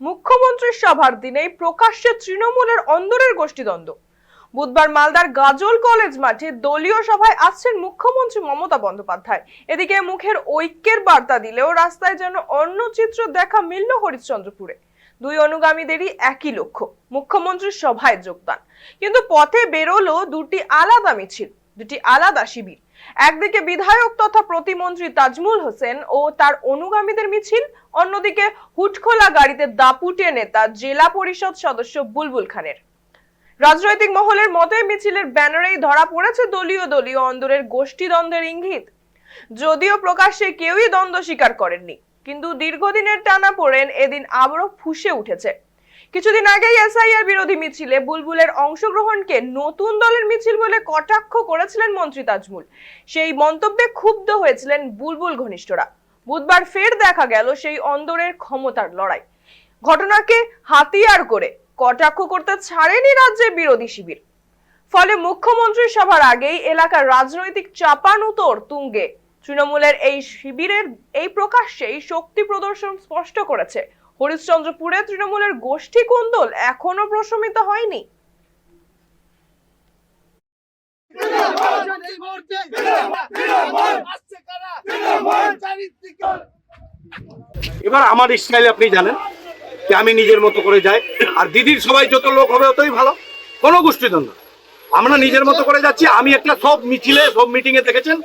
মুখ্যমন্ত্রীর সভার দিনেই প্রকাশ্যে তৃণমূলের অন্দরের গোষ্ঠীদ্বন্দ্ব। বুধবার মালদার গাজল কলেজ মাঠে দলীয় সভায় আসছেন মুখ্যমন্ত্রী মমতা বন্দ্যোপাধ্যায়। এদিকে মুখের ঐক্যের বার্তা দিলেও রাস্তায় যেন অন্য চিত্র দেখা মিলল হরিশ্চন্দ্রপুরে। দুই অনুগামীদেরই একই লক্ষ্য, মুখ্যমন্ত্রীর সভায় যোগদান। কিন্তু পথে বেরোলো দুটি আলাদা মিছিল, দুটি আলাদা শিবির। একদিকে বিধায়ক তথা প্রতিমন্ত্রী তাজমুল হোসেন ও তার অনুগামীদের মিছিল, অন্যদিকে হুটখোলা গাড়িতে দাপুটে নেতা জেলা পরিষদ সদস্য বুলবুল খানের। রাজনৈতিক মহলের মতে মিছিলের ব্যানারেই ধরা পড়েছে দলীয় দলীয় অন্দরের গোষ্ঠীদ্বন্দ্বের ইঙ্গিত। যদিও প্রকাশ্যে কেউই দ্বন্দ্ব স্বীকার করেননি, কিন্তু দীর্ঘদিনের টানা পড়েন এদিন আবারও ফুসে উঠেছে। কিছুদিন আগেই এসআইআর বিরোধী মিছিলে বুলবুলের অংশগ্রহণকে নতুন দলের মিছিল বলে কটাক্ষ করেছিলেন মন্ত্রী তাজমুল। সেই মন্তব্যে ক্ষুব্ধ হয়েছিলেন বুলবুল ঘনিষ্ঠরা। বুধবার ফের দেখা গেল সেই অন্দরের ক্ষমতার লড়াই। ঘটনাকে হাতিয়ার করে কটাক্ষ করতে ছাড়েনি রাজ্যের বিরোধী শিবির। ফলে মুখ্যমন্ত্রী সভার আগেই এলাকার রাজনৈতিক চাপানুতোর তুঙ্গে। তৃণমূলের এই শিবিরের এই প্রকাশ্যেই শক্তি প্রদর্শন স্পষ্ট করেছে হরিশ্চন্দ্রপুরে তৃণমূলের গোষ্ঠী কুন্দল এখনও প্রশমিত হয়নি। এবার আমার স্টাইল আপনি জানেন যে আমি নিজের মতো করে যাই, আর দিদির সবাই যত লোক হবে ততই ভালো। কোনো গোষ্ঠীদ্বন্দ্ব। আমরা নিজের মতো করে যাচ্ছি, আমি একটা সব মিছিলে, সব মিটিংয়ে দেখেছেন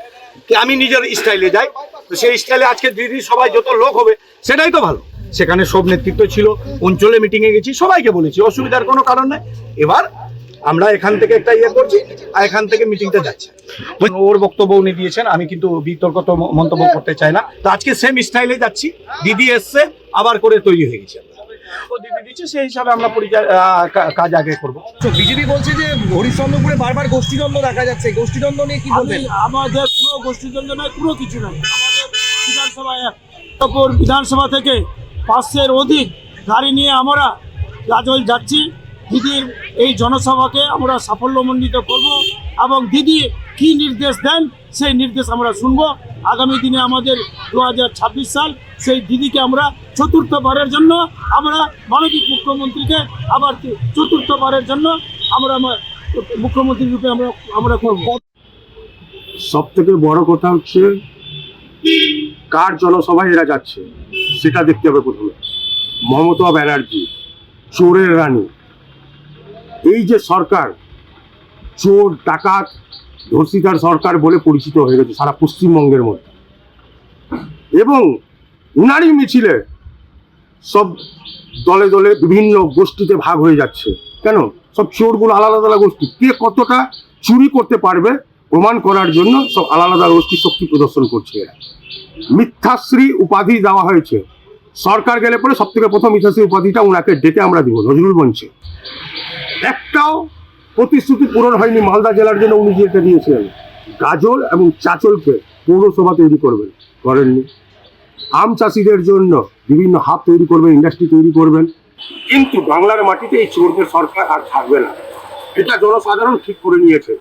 যে আমি নিজের স্টাইলে যাই। তো সেই স্টাইলে আজকে দিদির সবাই যত লোক হবে, সেটাই তো ভালো। সেখানে সব নেতৃত্ব ছিল অঞ্চলে মিটিংয়ে গেছি সবাইকে বলেছি অসুবিধার কোনো কারণ নেই। এবার আমরা এখান থেকে একটা ইয়ে করছি আর এখান থেকে মিটিংটা যাচ্ছে। ওর বক্তব্য উনি দিয়েছেন আমি কিন্তু বিতর্ক তো মন্তব্য করতে চাই না। তো আজকে সেম স্টাইলে যাচ্ছি দিদি এসছে আবার করে তৈরি হয়ে গেছে ও দিদি দিচ্ছে সেই হিসাবে আমরা পরিচয় কাজ আগে করব। তো বিজেপি বলছে যে হরিশ্চন্দ্রপুরে বারবার গোষ্ঠীদ্বন্দ্ব দেখা যাচ্ছে। গোষ্ঠীদ্বন্দ্ব নিয়ে কি বলবেন? আমাদের কোনো গোষ্ঠীদ্বন্দ্ব নয় কোনো কিছু নাই আমাদের বিধানসভা তারপর বিধানসভা থেকে পাঁচশের অধিক গাড়ি নিয়ে আমরা গাজল যাচ্ছি। দিদির এই জনসভাকে আমরা সাফল্যমণ্ডিত করব এবং দিদি কি নির্দেশ দেন সেই নির্দেশ আমরা শুনব। আগামী দিনে আমাদের দু হাজার ছাব্বিশ সাল সেই দিদিকে আমরা চতুর্থবারের জন্য আমরা মানবিক মুখ্যমন্ত্রীকে আবার চতুর্থবারের জন্য আমরা আমার মুখ্যমন্ত্রী রূপে আমরা আমরা করব। সব থেকে বড় কথা হচ্ছে কার জনসভায় এরা যাচ্ছে, সেটা দেখতে হবে প্রথমে। মমতা ব্যানার্জি, চোরের রানী। এই যে সরকার, চোর, ডাকাত, ধর্ষিতার সরকার বলে পরিচিত হয়ে গেছে সারা পশ্চিমবঙ্গের মধ্যে। এবং উনারই মিছিলে সব দলে দলে বিভিন্ন গোষ্ঠীতে ভাগ হয়ে যাচ্ছে। কেন? সব চোরগুলো আলাদা আলাদা গোষ্ঠী। কে কতটা চুরি করতে পারবে প্রমাণ করার জন্য সব আলাদা আলাদা গোষ্ঠী শক্তি প্রদর্শন করছে এরা। মিথ্যাশ্রী উপাধি দেওয়া হয়েছে। সরকার গেলে পরে সব থেকে প্রথম মিথ্যাশ্রী উপাধিটা ওনাকে ডেকে আমরা দিব, নজরুল মঞ্চে। একটাও প্রতিশ্রুতি পূরণ হয়নি মালদা জেলার জন্য উনি যেটা দিয়েছিলেন। গাজল এবং চাচলকে পৌরসভা তৈরি করবেন, করেননি। আম চাষিদের জন্য বিভিন্ন হাব তৈরি করবেন, ইন্ডাস্ট্রি তৈরি করবেন। কিন্তু বাংলার মাটিতে এই চোরদের সরকার আর থাকবে না। এটা জনসাধারণ ঠিক করে নিয়েছে।